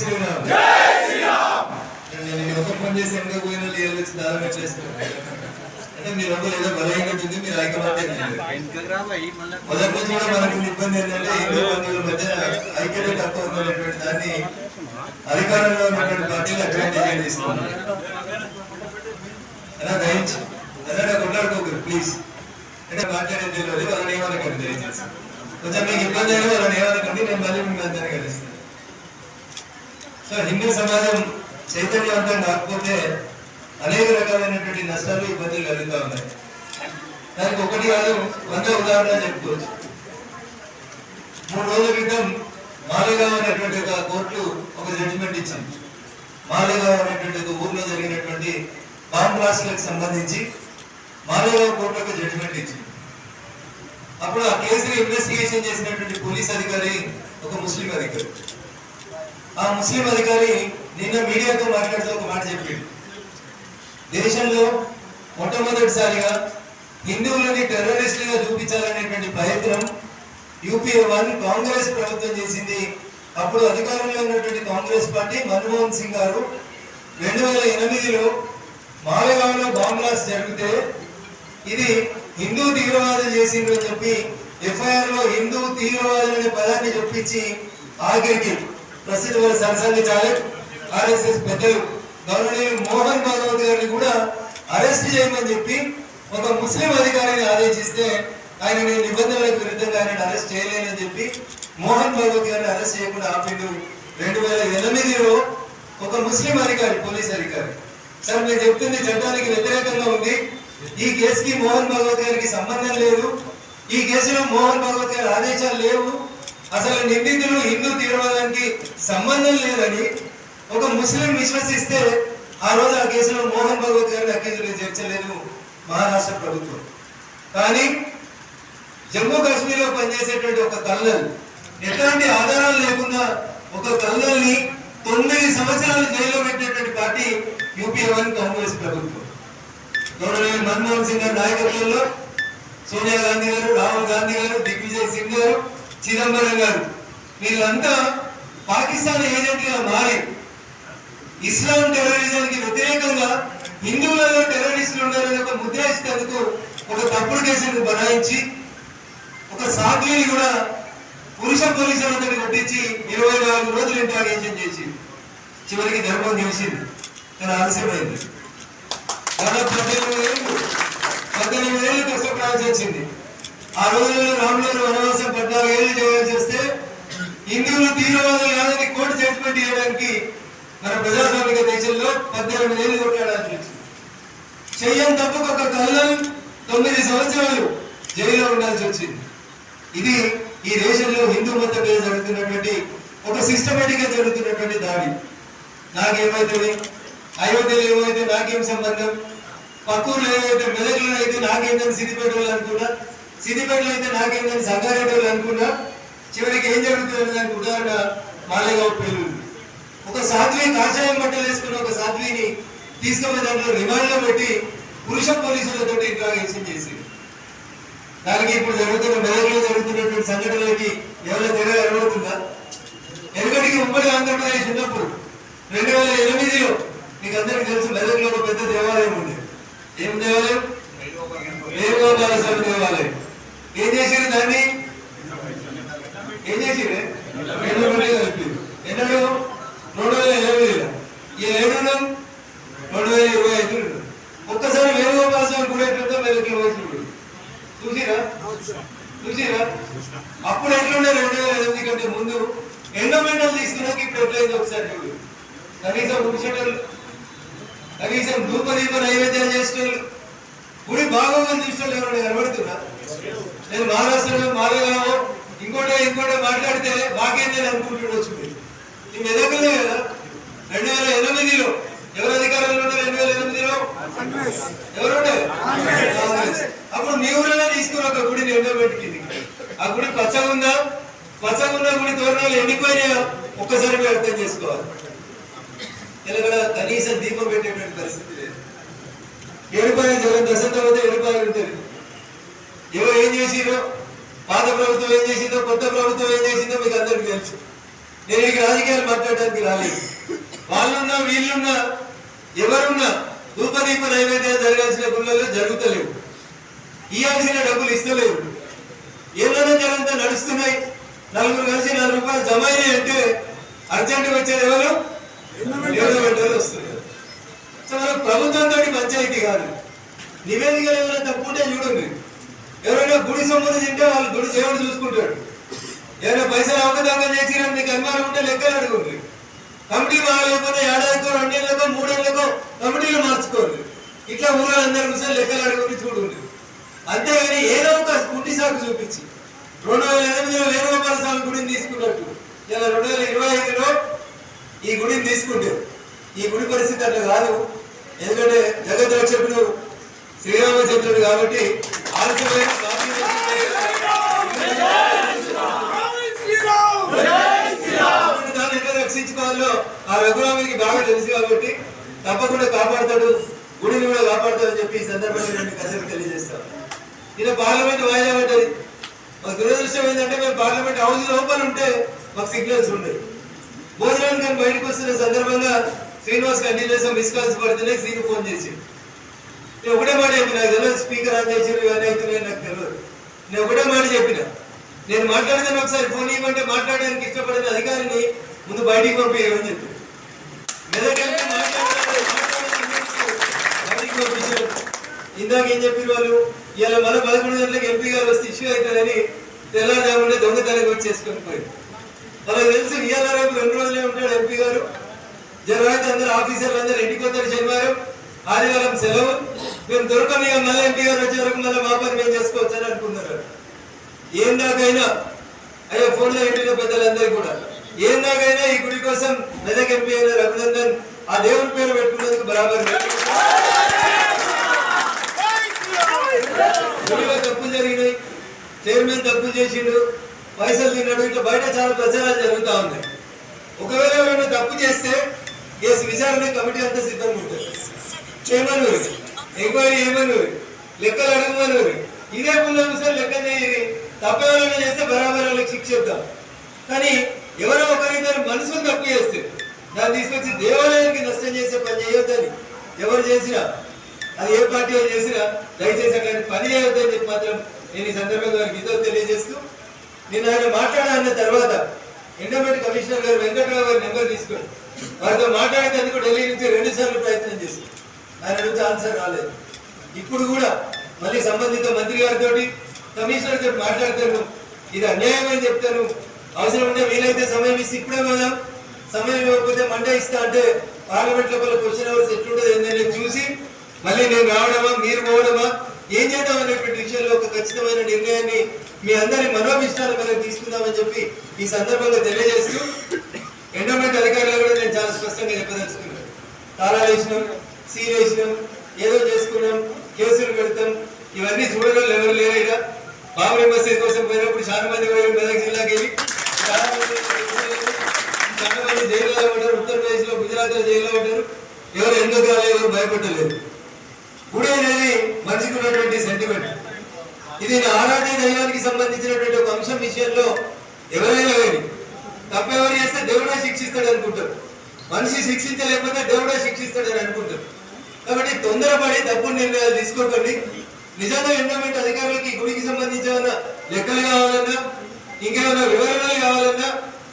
శ్రీరామ్ నేను ఒక పని చేసి ఎండ పోయిన లీలు వచ్చి దారం పెట్టేస్తాను అంటే మీరు ఏదో ఉంది మీరు ఐకమత్యం మొదటి నుంచి కూడా మనకు ఇబ్బంది ఏంటంటే హిందూ బంధువుల మధ్య ఐక్యత తక్కువ దాన్ని అధికారంలో ఉన్నటువంటి పార్టీలు తీసుకున్నారు అలా దయించి అలా ప్లీజ్ అంటే మాట్లాడేది తెలియదు వాళ్ళని ఏమనకండి దయచేసి కొంచెం మీకు ఇబ్బంది అయినా వాళ్ళని ఏమనకండి నేను మళ్ళీ మిమ్మల్ని కలుస్తాను సో హిందూ సమాజం చైతన్యవంతం కాకపోతే అనేక రకాలైనటువంటి నష్టాలు ఇబ్బందులు కలుగుతూ ఉన్నాయి. దానికి ఒకటి కాదు వంద ఉదాహరణ చెప్పుకోవచ్చు. మూడు రోజుల క్రితం మాలేగావ్ అనేటువంటి ఒక కోర్టు ఒక జడ్జిమెంట్ ఇచ్చింది మాలేగావ్ అనేటువంటి ఒక ఊర్లో జరిగినటువంటి బాంబ్ బ్లాస్ట్లకు సంబంధించి మాలేగావ్ కోర్టు ఒక జడ్జిమెంట్ ఇచ్చింది అప్పుడు ఆ కేసుని ఇన్వెస్టిగేషన్ చేసినటువంటి పోలీస్ అధికారి ఒక ముస్లిం అధికారి. ఆ ముస్లిం అధికారి నిన్న మీడియాతో మాట్లాడుతూ ఒక మాట చెప్పాడు. దేశంలో మొట్టమొదటిసారిగా హిందువులని టెర్రరిస్టులుగా చూపించాలనేటువంటి ప్రయత్నం యూపీఏ వన్ కాంగ్రెస్ ప్రభుత్వం చేసింది. అప్పుడు అధికారంలో ఉన్నటువంటి కాంగ్రెస్ పార్టీ మన్మోహన్ సింగ్ గారు రెండు వేల ఎనిమిదిలో మాలేగాంలో బాంబ్ జరిగితే ఇది హిందూ తీవ్రవాదం చేసిందని చెప్పి ఎఫ్ఐఆర్లో హిందూ తీవ్రవాదం అనే పదాన్ని చెప్పించి ఆఖరికి ప్రసిద్ధ వారి సరసంగి చాలక్ ఆర్ఎస్ఎస్ పెద్దలు గౌరవనీయులు మోహన్ భాగవత్ గారిని కూడా అరెస్ట్ చేయమని చెప్పి ఒక ముస్లిం అధికారిని ఆదేశిస్తే ఆయన నేను నిబంధనలకు విరుద్ధంగా ఆయన అరెస్ట్ చేయలేనని చెప్పి మోహన్ భాగవత్ గారిని అరెస్ట్ చేయకుండా ఆపిండు. రెండు వేల ఎనిమిదిలో ఒక ముస్లిం అధికారి పోలీస్ అధికారి. సార్ మీరు చెప్తుంది చట్టానికి వ్యతిరేకంగా ఉంది. ఈ కేసుకి మోహన్ భగవత్ గారికి సంబంధం లేదు. ఈ కేసులో మోహన్ భగవత్ గారి ఆదేశాలు లేవు. అసలు నిందితులు హిందూ తీవ్రవాదానికి సంబంధం లేదని ఒక ముస్లిం విశ్వసిస్తే ఆ రోజు ఆ కేసులో మోహన్ భగవత్ గారిని అక్యూజులు చేర్చలేదు మహారాష్ట్ర ప్రభుత్వం. కానీ జమ్మూ కాశ్మీర్లో పనిచేసేటువంటి ఒక కల్నల్ ఎట్లాంటి ఆధారాలు లేకుండా ఒక కల్నల్ని తొమ్మిది సంవత్సరాలు జైల్లో పెట్టినటువంటి పార్టీ యూపీఏ వన్ కాంగ్రెస్ ప్రభుత్వం. గౌరవనీయులు మన్మోహన్ సింగ్ గారి నాయకత్వంలో సోనియా గాంధీ గారు రాహుల్ గాంధీ గారు దిగ్విజయ్ సింగ్ గారు చిదంబరం గారు వీళ్ళంతా పాకిస్తాన్ ఏజెంట్గా మారి ఇస్లాం టెర్రరిజానికి వ్యతిరేకంగా హిందువులలో టెర్రరిస్టులు ఉన్నారని ఒక ముద్ర ఇచ్చేందుకు ఒక తప్పుడు కేసును బనాయించి ఒక సాధ్విని కూడా పురుష పోలీసులతో కొట్టించి ఇరవై నాలుగు రోజులు ఇంటాగేషన్ చేసి చివరికి ధర్మం గెలిచింది తన ఆలస్యమైంది. దాదాపు పద్దెనిమిది ఏళ్ళు పద్దెనిమిది ఏళ్ళు కష్టపడాల్సి వచ్చింది. ఆ రోజుల్లో రాములు వనవాసం పద్నాలుగు ఏళ్ళు చేయాల్సి వస్తే హిందువులు తీవ్రవాదులు కాదని కోర్టు జడ్జిమెంట్ ఇవ్వడానికి మన ప్రజాస్వామిక దేశంలో పద్దెనిమిది ఏళ్ళు కొట్లాడాల్సి వచ్చింది. చెయ్యం తప్పుకు ఒక కళ్ళం తొమ్మిది సంవత్సరాలు జైల్లో ఉండాల్సి వచ్చింది. ఇది ఈ దేశంలో హిందూ మతం మీద జరుగుతున్నటువంటి ఒక సిస్టమేటిక్గా జరుగుతున్నటువంటి దాడి. నాకేమైతుంది? అయోధ్యలో ఏమైతే నాకేం సంబంధం? పక్కూరులో ఏమైతే మెదక్లో అయితే నాకేందని సిద్దిపేట వాళ్ళు అనుకున్నా సిద్దిపేటలో అయితే నాకేంటని సంగారెడ్డి అనుకున్నా చివరికి ఏం జరుగుతుంది దానికి ఉదాహరణ మాలేగావ్ పెళ్ళి ఒక సాధ్వి కాషాయం బట్టలు వేసుకున్న ఒక సాధ్విని తీసుకుపోయి దాంట్లో రిమాండ్లో పెట్టి పురుష పోలీసులతో ఇంట్రాగేషన్ చేసి దానికి ఇప్పుడు జరుగుతున్న మెదడులో జరుగుతున్నటువంటి సంఘటనలకి ఎవరైనా తెర ఎరవుతుందా ఎనకటికి ఉమ్మడి ఆంధ్రప్రదేశ్ ఉన్నప్పుడు రెండు వేల ఎనిమిదిలో మీకు అందరికి తెలుసు మెదడులో ఒక పెద్ద దేవాలయం ఉంది ఏం దేవాలయం? వేణుగోపాల స్వామి దేవాలయం. ఏం చేసారు దాన్ని? ఏం చేసిరే ఎన్నడు? రెండు వేల ఇరవై ఏడు ఈ ఏడు రెండు వేల ఇరవై ఐదు ఒక్కసారి వేణుగోపాల స్వామి గుడి ఎట్లుందో మెదక్లో వచ్చి చూసిరా చూసిరా అప్పుడు ఎట్లుండే రెండు వేల ఎనిమిది కంటే ముందు? ఎండోమెంటల్ తీసుకున్నాక ఇప్పుడు ఎట్లయింది ఒకసారి చూడు. కనీసం ముడిచెటలు కనీసం ధూప దీప నైవేద్యాలు చేసేటోళ్ళు. గుడి బాగోగులు చూసేటోళ్ళు ఎవరైనా కనబడుతున్నా నేను మహారాష్ట్రలో మాలేగామో ఇంకోటో ఇంకోటో మాట్లాడితే మాకేందని అనుకుంటుండొచ్చు ఈ మెదకులే కదా? రెండు వేల ఎనిమిదిలో ఎవరు అధికారంలో ఉన్నారు రెండు వేల ఎనిమిదిలో? ఎవరు ఉండే? కాంగ్రెస్. అప్పుడు మీ ఊరిలో తీసుకుని ఒక గుడిని ఎండబెట్టింది ఆ గుడి పచ్చగా ఉందా? పచ్చగా ఉన్న గుడి తోరణాలు ఎండిపోయినాయా? ఒక్కసారి మీరు అర్థం చేసుకోవాలి. తెలంగాణ కనీసం దీపం పెట్టేటువంటి పరిస్థితి లేదు. ఏడుపాయ జగన్ దశ తర్వాత ఏడుపాయ ఉంటుంది ఏం చేసిరో పాత ప్రభుత్వం ఏం చేసిందో కొత్త ప్రభుత్వం ఏం చేసిందో తెలుసు. నేను ఇక రాజకీయాలు మాట్లాడడానికి రాలేదు. వాళ్ళున్నా వీళ్ళున్నా ఎవరున్నా ధూపదీప నైవేద్యాలు జరగాల్సిన గుళ్ళల్లో జరుగుతలేవు. ఇవ్వాల్సిన డబ్బులు ఇస్తలేవు. ఏమైనా జరంతా నడుస్తున్నాయి. నలుగురు కలిసి నాలుగు రూపాయలు జమ అయినాయి అంటే అర్జెంటుగా వచ్చేది ఎవరు? ఏడో వస్తున్నారు సో మన ప్రభుత్వంతో పంచాయతీ కాదు. నివేదికలు ఏమైనా తప్పుంటే చూడండి. ఎవరైనా గుడి సొమ్ములు తింటే వాళ్ళు గుడి దేవుడు చూసుకుంటాడు. ఏదైనా పైసలు అవకతవకం చేసిరని మీకు అనుమానం ఉంటే లెక్కలు అడుగుండ్రి. కమిటీ బాగాలేకపోతే ఏడాదికో రెండేళ్ళకో మూడేళ్ళకో కమిటీలు మార్చుకోండి. ఇట్లా ఊళ్ళో అందరు కూర్చొని లెక్కలు అడుగుని చూడండి అంతేగాని ఏదో ఒక కుంటి సాకు చూపించి. రెండు వేల ఎనిమిదిలో వేణుగోపాల స్వామి గుడిని తీసుకున్నట్టు. ఇలా రెండు వేల ఇరవై ఐదులో ఈ గుడిని తీసుకుంటే ఈ గుడి పరిస్థితి అట్లా కాదు. ఎందుకంటే జగత్ శ్రీరామచంద్రుడు కాబట్టి ఆలస్యమైన రక్షించుకోవాలో ఆ రఘురామునికి బాగా తెలుసు కాబట్టి తప్పకుండా కాపాడతాడు గుడిని కూడా కాపాడతాడని చెప్పి ఈ సందర్భంగా నేను మీకు తెలియజేస్తాను. ఈయన పార్లమెంట్ వాయిదా పడ్డది. మాకు దురదృష్టం ఏంటంటే మేము పార్లమెంట్ హౌస్ లోపల ఉంటే మాకు సిగ్నల్స్ ఉండేవి. భోజనానికి కానీ బయటకు వస్తున్న సందర్భంగా శ్రీనివాస్ కంటిన్యూస్ మిస్ కాల్స్ పడుతున్నాయి శ్రీను ఫోన్ చేసి నేను ఒకటే మాట చెప్పిన నాకు తెలియదు స్పీకర్ ఆన్ చేసి ఇవన్నీ అవుతున్నాయి నాకు తెలియదు నేను ఒకటే మాట చెప్పిన నేను మాట్లాడితే ఒకసారి ఫోన్ ఇవ్వమంటే మాట్లాడడానికి ఇష్టపడిన అధికారిని ముందు బయటికి పంపించమని చెప్పి. పంపించారు. ఇందాక ఏం చెప్పారు వాళ్ళు? ఇవాళ మన పదకొండు గంటలకు ఎంపీ గారు వస్తే ఇష్యూ అవుతుందని తెల్లారుజామునే దొంగతనం వచ్చేసుకొని పోయింది అలా తెలుసు ఇవాళ రేపు రెండు రోజులే ఉంటాడు ఎంపీ గారు. జనరైతే అందరు ఆఫీసర్లు అందరూ ఇంటికి వస్తారు శనివారం. ఆదివారం సెలవు. మేము దొరకని ఇక మళ్ళీ ఎంపీ గారు వచ్చే వరకు మళ్ళీ మా పని మేము చేసుకోవచ్చు అని అనుకున్నారు ఏం దాకైనా అయ్యో ఫోన్లో ఇంటిలో పెద్దలందరూ కూడా. ఏం దాకైనా ఈ గుడి కోసం మెదక్ ఎంపీ అయిన రఘునందన్ ఆ దేవుని పేరు పెట్టుకున్నందుకు బరాబర్ గుడిలో తప్పులు జరిగినాయి. చైర్మన్ తప్పులు చేసిండు. పైసలు తిన్నాడు. ఇట్లా బయట చాలా ప్రచారాలు జరుగుతూ ఉన్నాయి. ఒకవేళ ఏమైనా తప్పు చేస్తే కేసు విచారణ కమిటీ అంతా సిద్ధంగా ఉంటుంది. చేయమని ఎంక్వైరీ చేయమని లెక్కలు అడగమని ఇదే ముందు సార్ లెక్క చేయని తప్పు చేస్తే బరాబర్ వాళ్ళకి శిక్ష ఇద్దాం. కానీ ఎవరో ఒకరిద్దరు మనుషులు తప్పు చేస్తే దాన్ని తీసుకొచ్చి దేవాలయానికి నష్టం చేసే పని చేయొద్దని ఎవరు చేసినా అది ఏ పార్టీ వాళ్ళు చేసినా దయచేసి అక్కడ పని చేయొద్దని చెప్పి మాత్రం నేను ఈ సందర్భంగా గీతో ఇదో తెలియజేస్తూ నేను ఆయన మాట్లాడాలన్న తర్వాత ఎండమెంట్ కమిషనర్ గారు వెంకట్రావు గారి నెంబర్ తీసుకోండి. వారితో మాట్లాడేందుకు ఢిల్లీ నుంచి రెండు సార్లు ప్రయత్నం ఆయన అడిగితే ఆన్సర్ రాలేదు. ఇప్పుడు కూడా మళ్ళీ సంబంధిత మంత్రి గారితో కమిషనర్ మాట్లాడతాను ఇది అన్యాయం అని చెప్తాను అవసరం ఉంటే వీలైతే సమయం ఇస్తే ఇప్పుడే పోదాం సమయం ఇవ్వకపోతే మండే ఇస్తా అంటే పార్లమెంట్ లోపల క్వశ్చన్ అవర్స్ ఎట్లుంటుంది ఏంటనే చూసి మళ్ళీ నేను రావడమా మీరు పోవడమా ఏం చేద్దాం అనేటువంటి విషయంలో ఒక ఖచ్చితమైన నిర్ణయాన్ని మీ అందరి మనోభిష్టాల మీద తీసుకుందామని చెప్పి ఈ సందర్భంగా తెలియజేస్తూ ఎండోమెంట్ అధికారులు కూడా నేను చాలా స్పష్టంగా చెప్పదలుచుకున్నాను. తాళాలు వేసినాం సీల్ ఏదో చేసుకున్నాం కేసులు పెడతాం ఇవన్నీ చూడడం ఎవరు లేరు ఇక. బాబరీ మసీద్ కోసం పోయినప్పుడు చాలా మంది పోయారు మెదక్ జిల్లాకి వెళ్ళి. చాలా మంది చాలా మంది జైల్లో ఉంటారు ఉత్తరప్రదేశ్లో గుజరాత్లో జైల్లో ఉంటారు ఎవరు ఎందుకు రాలేదు ఎవరు భయపడలేదు. గుడి అనేది మనిషికి ఉన్నటువంటి సెంటిమెంట్ ఇది నా ఆరాధ్య దైవానికి సంబంధించినటువంటి ఒక అంశం విషయంలో ఎవరైనా కానీ తప్పెవరు చేస్తే దేవుడే శిక్షిస్తాడు అనుకుంటారు. మనిషి శిక్షించలేకపోతే దేవుడే శిక్షిస్తాడని అనుకుంటారు. కాబట్టి తొందరపడి తప్పుడు నిర్ణయాలు తీసుకోకండి. నిజంగా ఎండోమెంట్ అధికారులకి గుడికి సంబంధించి ఏమైనా లెక్కలు కావాలన్నా ఇంకేమైనా వివరణలు కావాలన్నా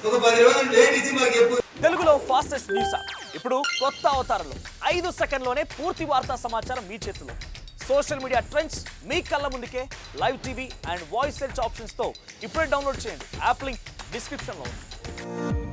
ఒక పది రోజులు లేట్ ఇచ్చి మాకు చెప్పు. తెలుగులో ఫాస్టెస్ట్ న్యూస్ ఇప్పుడు కొత్త అవతారంలో. ఐదు సెకండ్లోనే పూర్తి వార్తా సమాచారం మీ చేతిలో. సోషల్ మీడియా ట్రెండ్స్ మీ కళ్ళ ముందుకే. Live TV and voice search ఆప్షన్స్తో ఇప్పుడే డౌన్లోడ్ చేయండి. యాప్ లింక్ డిస్క్రిప్షన్లో ఉంది.